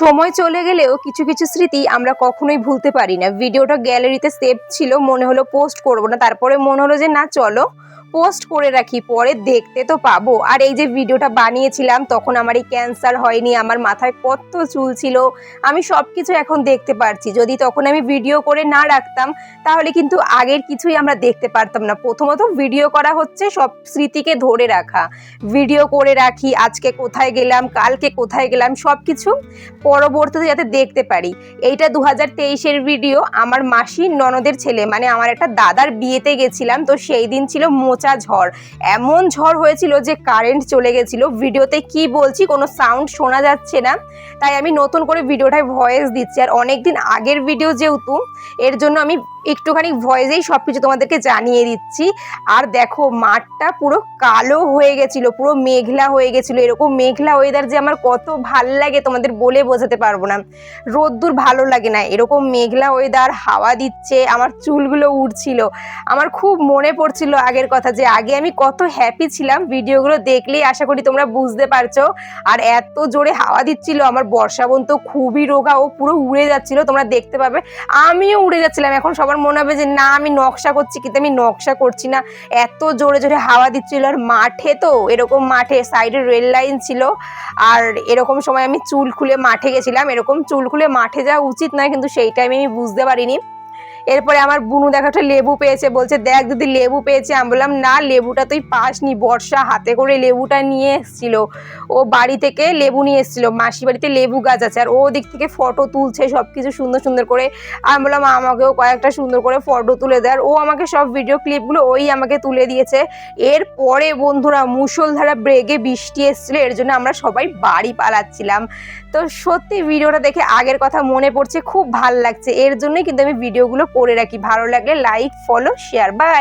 সময় চলে গেলেও কিছু কিছু স্মৃতি আমরা কখনোই ভুলতে পারি না। ভিডিওটা গ্যালারিতে সেভ ছিল, মনে হলো পোস্ট করব না। তারপরে মনে হলো যে, না, চলো। পোস্ট করে রাখি, পরে দেখতে তো পাবো। আর এই যে ভিডিওটা বানিয়েছিলাম, তখন আমার এই ক্যান্সার হয়নি, আমার মাথায় কত চুল ছিল, আমি সব কিছু এখন দেখতে পারছি। যদি তখন আমি ভিডিও করে না রাখতাম, তাহলে কিন্তু আগের কিছুই আমরা দেখতে পারতাম না। প্রথমত ভিডিও করা হচ্ছে সব স্মৃতিকে ধরে রাখা। ভিডিও করে রাখি, আজকে কোথায় গেলাম, কালকে কোথায় গেলাম সব কিছু পরবর্তীতে যাতে দেখতে পারি। এইটা দু হাজার তেইশের ভিডিও আমার মাসির ননদের ছেলে মানে আমার একটা দাদার বিয়েতে গেছিলাম, তো সেই দিন ছিল মোচা ঝড়। এমন ঝড় হয়েছিল যে কারেন্ট চলে গেছিল। ভিডিওতে কি বলছি, কোনো সাউন্ড শোনা যাচ্ছে না। তাই আমি নতুন করে ভিডিওটায় ভয়েস দিচ্ছি। আর অনেক দিন আগের ভিডিও যেহেতু, এর জন্য আমি একটুখানি ভয়েসেই সব কিছু তোমাদেরকে জানিয়ে দিচ্ছি। আর দেখো, মাঠটা পুরো কালো হয়ে গেছিল, পুরো মেঘলা হয়ে গেছিল। এরকম মেঘলা ওয়েদার যে আমার কত ভালো লাগে তোমাদের বলে বোঝাতে পারব না। রোদ্দুর ভালো লাগে না, এরকম মেঘলা ওয়েদার হাওয়া দিচ্ছে, আমার চুলগুলো উড়ছিল। আমার খুব মনে পড়ছিল আগের কথা যে আগে আমি কত হ্যাপি ছিলাম, ভিডিওগুলো দেখলেই আশা করি তোমরা বুঝতে পারছ। আর এত জোরে হাওয়া দিচ্ছিল, আমার বর্ষা বোন তো খুবই রোগা, ও পুরো উড়ে যাচ্ছিল, তোমরা দেখতে পাবে। আমিও উড়ে যাচ্ছিলাম, এখন সবার মনে হবে যে, না, আমি নকশা করছি, কিন্তু আমি নকশা করছি না। এত জোরে জোরে হাওয়া দিচ্ছিল, আর মাঠে তো এরকম মাঠে সাইডে রেল লাইন ছিল, আর এরকম সময় আমি চুল খুলে মাঠে গেছিলাম। এরকম চুল খুলে মাঠে যাওয়া উচিত নয়, কিন্তু সেই টাইমে আমি বুঝতে পারিনি। এরপরে আমার বুনু দেখা একটা লেবু পেয়েছে, বলছে, দেখ যদি লেবু পেয়েছে। আমি বললাম, না, লেবুটা তুই পাসনি। বর্ষা হাতে করে লেবুটা নিয়ে এসেছিল। ও বাড়ি থেকে লেবু নিয়ে এসেছিল। মাসি বাড়িতে লেবু গাছ আছে। আর ও দিক থেকে ফটো তুলছে সব কিছু সুন্দর সুন্দর করে। আমি বললাম, আমাকেও কয়েকটা সুন্দর করে ফটো তুলে দেয়। ও আমাকে সব ভিডিও ক্লিপগুলো ওই আমাকে তুলে দিয়েছে। এরপরে বন্ধুরা, মুষলধারা ব্রেগে বৃষ্টি এসেছিল। এর জন্য আমরা সবাই বাড়ি পালাচ্ছিলাম। তো সত্যি ভিডিওটা দেখে আগের কথা মনে পড়ছে। খুব ভালো লাগছে। এর জন্যই কিন্তু আমি ভিডিওগুলো করে রাখি ভালো লাগে লাইক ফলো শেয়ার বাই